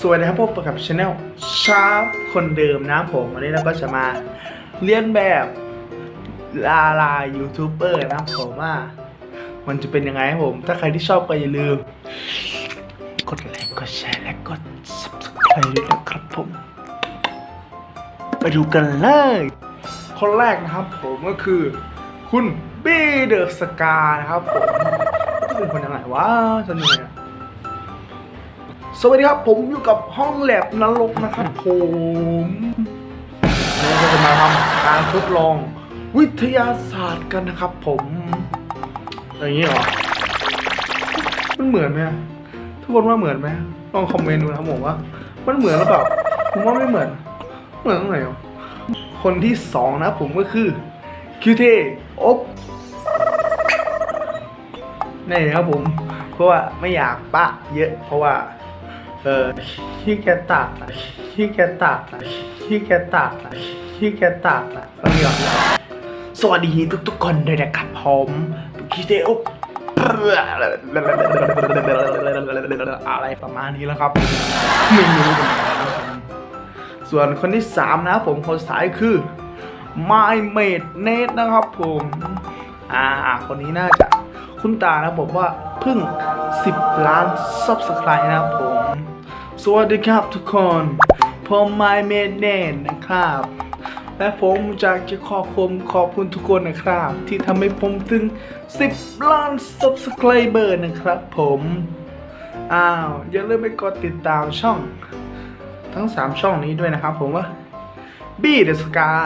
สวัสดีครับพบกับช anel ชาร์ปคนเดิมนะผม วันนี้เราก็จะมาเลียนแบบดารายูทูบเบอร์นะผมว่า มันจะเป็นยังไงครับผม ถ้าใครที่ชอบก็อย่าลืม กดไลค์กดแชร์และกด subscribe ด้วยนะครับผม ไปดูกันเลย คนแรกนะครับผมก็คือ คุณบีเดอร์สกานะครับผมเป็นคนยังไงวะสนุกเนี่ย สวัสดีครับ ผมอยู่กับห้องแลบนรกนะครับผมเราจะมาทำการทดลองวิทยาศาสตร์กันนะครับ ผมอย่างนี้เหรอมันเหมือนไหมทุกคนว่าเหมือนไหมลองคอมเมนต์ดูนะครับผมว่า มันเหมือนหรือเปล่าผมว่าไม่เหมือน เหมือนตรงไหนคนที่สองนะผมก็คือคิวเทอบนี่ครับผม เพราะว่าไม่อยากปะเยอะเพราะว่า เออขี้แกตัดอะขี้แกตัดอะขี้แกตัดอะขี้แกตัดอะก็มีก่อนสวัสดีทุกๆคนด้วยนะครับผมคิเตอุอะไรประมาณนี้แล้วครับไม่รู้เหมือนกันนะครับส่วนคนที่สามนะผมคนสายคือ My Mate Nate นะครับผมอ่าคนนี้น่าจะ คุ้นตานะผมว่าเพิ่ง 10 ล้าน Subscribe นะครับผม สวัสดีครับทุกคน ผม My Mate Nate นะครับ และผมอยากจะขอบคุณขอบคุณทุกคนนะครับ ที่ทำให้ผมถึง 10 ล้าน Subscriber นะครับผม อ้าว อย่าลืมไปกดติดตามช่อง ทั้ง 3 ช่องนี้ด้วยนะครับผมว่า B The Scar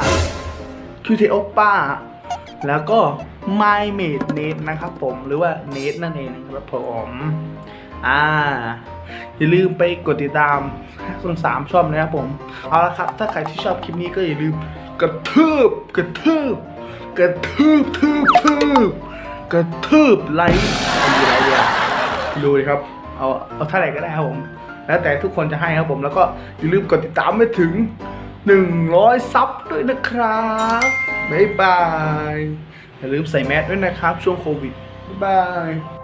คิวเทโอป้าแล้วก็ My Mate Nate นะครับผมหรือว่า Nate นั่นเองนะครับผม อ่า อย่าลืมไปกดติดตามทั้งสามช่องนะครับผม เอาละครับ ถ้าใครที่ชอบคลิปนี้ก็อย่าลืมกระทืบกระทืบกระทืบทืบทืบกระทืบไลค์อาดีไลค์เดียวดูเลยครับ เอาเอาเท่าไหร่ก็ได้ครับผม แล้วแต่ทุกคนจะให้ครับผม แล้วก็อย่าลืมกดติดตามไปถึง 100 ซับด้วยนะครับบ๊ายบายอย่าลืมใส่แมสด้วยนะครับ ช่วงโควิดบ๊ายบาย